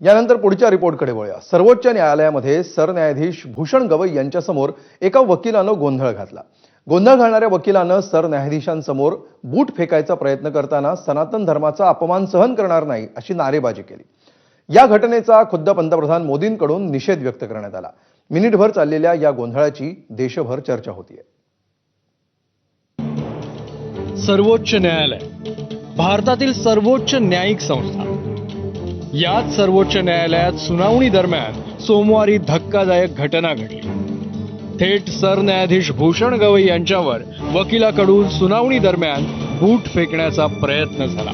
यानंतर पुढच्या रिपोर्टकडे वळूया. सर्वोच्च न्यायालयामध्ये सरन्यायाधीश भूषण गवई यांच्यासमोर एका वकिलानं गोंधळ घातला. गोंधळ घालणाऱ्या वकिलानं सरन्यायाधीशांसमोर बूट फेकायचा प्रयत्न करताना सनातन धर्माचा अपमान सहन करणार नाही अशी नारेबाजी केली. या घटनेचा खुद्द पंतप्रधान मोदींकडून निषेध व्यक्त करण्यात आला. मिनिटभर चाललेल्या या गोंधळाची देशभर चर्चा होतीये. सर्वोच्च न्यायालय भारतातील सर्वोच्च न्यायिक संस्था याच सर्वोच्च न्यायालयात सुनावणी दरम्यान सोमवारी धक्कादायक घटना घडली. थेट सरन्यायाधीश भूषण गवई यांच्यावर वकिलाकडून सुनावणी दरम्यान बूट फेकण्याचा प्रयत्न झाला.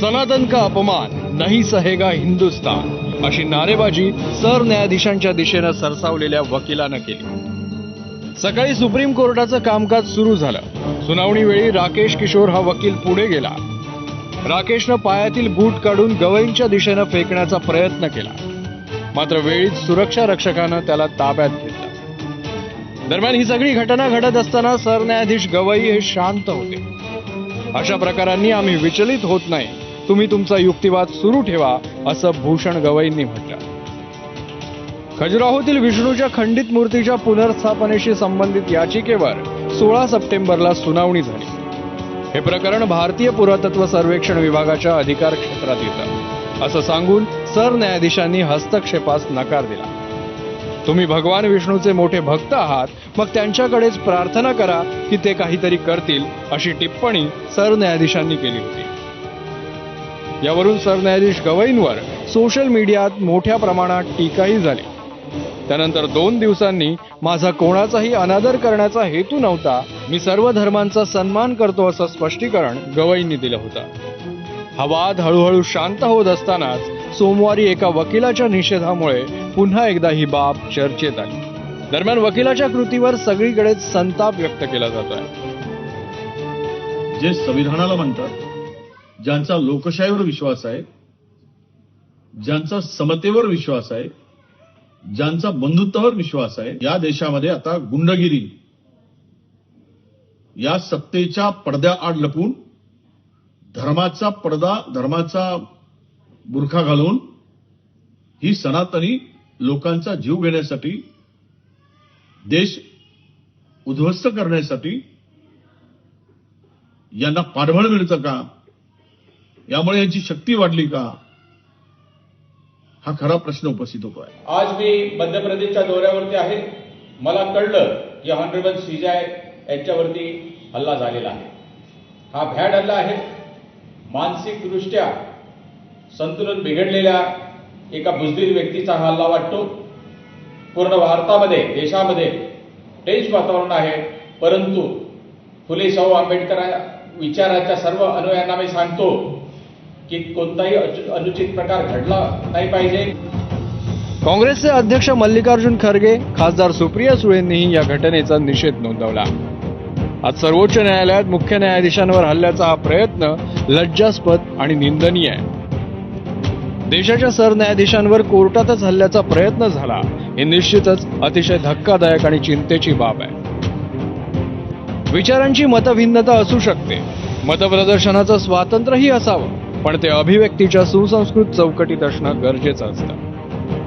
सनातन का अपमान नाही सहेगा हिंदुस्तान अशी नारेबाजी सरन्यायाधीशांच्या दिशेनं सरसावलेल्या वकिलानं केली. सकाळी सुप्रीम कोर्टाचं कामकाज सुरू झालं. सुनावणीवेळी राकेश किशोर हा वकील पुढे गेला. राकेशनं पायातील बूट काढून गवईंच्या दिशेनं फेकण्याचा प्रयत्न केला. मात्र वेळीच सुरक्षा रक्षकानं त्याला ताब्यात घेतला. दरम्यान ही सगळी घटना घडत असताना सरन्यायाधीश गवई हे शांत होते. अशा प्रकारांनी आम्ही विचलित होत नाही. तुम्ही तुमचा युक्तिवाद सुरू ठेवा असं भूषण गवईंनी म्हटलं. खजुराहोतील विष्णूच्या खंडित मूर्तीच्या पुनर्स्थापनेशी संबंधित याचिकेवर सोळा सप्टेंबरला सुनावणी झाली. हे प्रकरण भारतीय पुरातत्व सर्वेक्षण विभागाच्या अधिकार क्षेत्रात येतं. असं सांगून सरन्यायाधीशांनी हस्तक्षेपास नकार दिला. तुम्ही भगवान विष्णूचे मोठे भक्त आहात मग त्यांच्याकडेच प्रार्थना करा की ते काहीतरी करतील अशी टिप्पणी सरन्यायाधीशांनी केली होती. यावरून सरन्यायाधीश गवईंवर सोशल मीडियात मोठ्या प्रमाणात टीकाही झाली. त्यानंतर दोन दिवसांनी माझा कोणाचाही अनादर करण्याचा हेतू नव्हता. मी सर्व धर्मांचा सन्मान करतो असं स्पष्टीकरण गवईंनी दिलं होतं. हा वाद हळूहळू शांत होत असतानाच सोमवारी एका वकिलाच्या निषेधामुळे पुन्हा एकदा ही बाब चर्चेत आली. दरम्यान वकिलाच्या कृतीवर सगळीकडेच संताप व्यक्त केला जातोय. जे संविधानाला म्हणतात ज्यांचा लोकशाहीवर विश्वास आहे ज्यांचा समतेवर विश्वास आहे ज्यांचा बंधुत्वावर विश्वास आहे या देशामध्ये आता गुंडगिरी. या सत्तेच्या पडद्याआड लपून धर्माचा पडदा धर्माचा बुरखा घालून ही सनातनी लोकांचा जीव घेण्यासाठी देश उद्ध्वस्त करण्यासाठी यांना पाठबळ मिळतं का? यामुळे यांची शक्ती वाढली का? हा खरा प्रश्न उपस्थित होतो आहे आज मी मध्य प्रदेशच्या दौऱ्यावरती आहे. मला कळलं की ऑनरेबल सीजाय यांच्यावरती हल्ला झालेला आहे. हा भ्याड हल्ला आहे. मानसिकदृष्ट्या संतुलन बिघडलेल्या एका बुजदिल व्यक्तीचा हा हल्ला वाटतो. पूर्ण भारतामध्ये देशामध्ये टेन्स वातावरण आहे. परंतु फुले शाहू आंबेडकर विचाराच्या सर्व अनुयायांना मी सांगतो की कोणताही अनुचित प्रकार घडला नाही पाहिजे. काँग्रेसचे अध्यक्ष मल्लिकार्जुन खरगे खासदार सुप्रिया सुळेंनीही या घटनेचा निषेध नोंदवला. आज सर्वोच्च न्यायालयात मुख्य न्यायाधीशांवर हल्ल्याचा हा प्रयत्न लज्जास्पद आणि निंदनीय आहे. देशाच्या सरन्यायाधीशांवर कोर्टातच हल्ल्याचा प्रयत्न झाला हे निश्चितच अतिशय धक्कादायक आणि चिंतेची बाब आहे. विचारांची मतभिन्नता असू शकते. मतप्रदर्शनाचं स्वातंत्र्यही असावं. पण ते अभिव्यक्तीच्या सुसंस्कृत चौकटीत असणं गरजेचं असतं.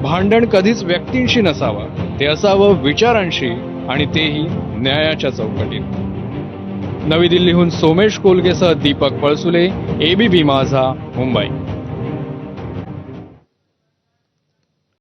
भांडण कधीच व्यक्तींशी नसावं ते असावं विचारांशी आणि तेही न्यायाच्या चौकटीत. नवी दिल्लीहून सोमेश कोलगेसह दीपक पळसुले एबीबी माझा मुंबई.